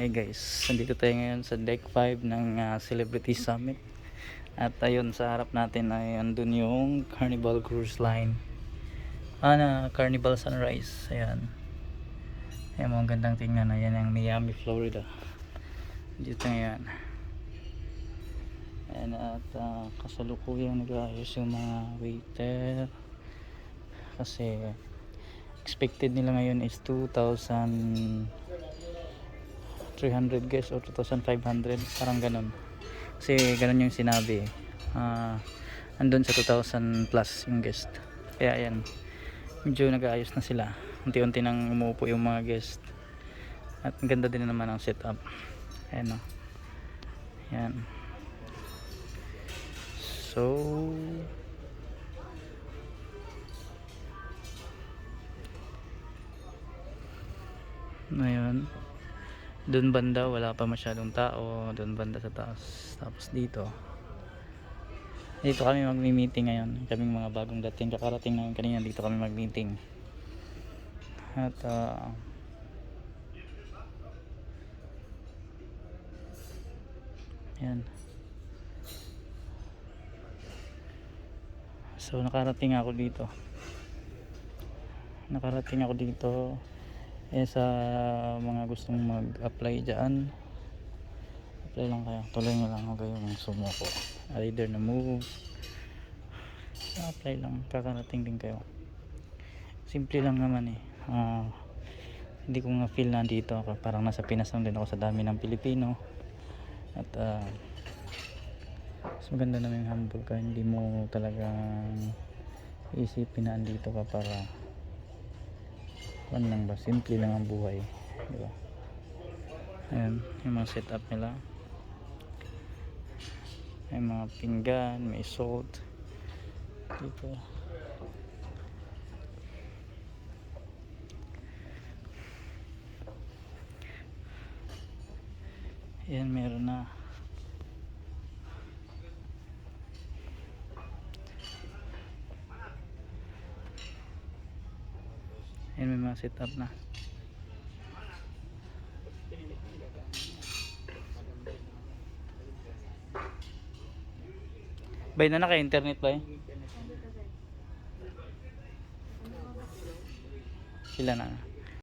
Hey guys, nandito tayo ngayon sa deck 5 ng ah, Celebrity Summit. At ayun, sa harap natin ay andun yung Carnival Cruise Line. Ah, na Carnival Sunrise. Ayan. Ayan, mga gandang tingnan. Ayan ang Miami, Florida. Dito ngayon. Ayan, at ah, kasalukuyang nag-aayos yung mga waiter. Kasi expected nila ngayon is 2,000 300 guests or 2,500 parang ganun. Kasi ganun yung sinabi ah andun sa 2,000 plus yung guest. Kaya yan medyo nag-aayos na sila. Unti-unti nang umuupo yung mga guest. At ganda din naman ang setup. Ayan o yan so ngayon doon banda wala pa masyadong tao. Doon banda sa taas. Tapos dito. Dito kami magmi-meeting ngayon. Kaming mga bagong dating. Kakarating namin kanina dito kami mag-meeting. At ah, yan. So nakarating ako dito. Nakarating ako dito eh sa mga gustong mag-apply dyan apply lang kayo. Tuloy nyo lang ako yung sumuko either na move. Apply lang. Kakarating din kayo. Simple lang naman eh. Ah, hindi ko nga feel nandito ako. Parang nasa Pinas lang din ako sa dami ng Pilipino. At ah, mas maganda naman yung humble ka. Hindi mo talagang isipin na andito ka para ano lang ba simple lang ang buhay di ba? Ayan yung mga setup nila. May mga pinggan may salt. Dito. Ayan meron na ayan may mga setup na Bay na naka-internet ba eh? Sila na.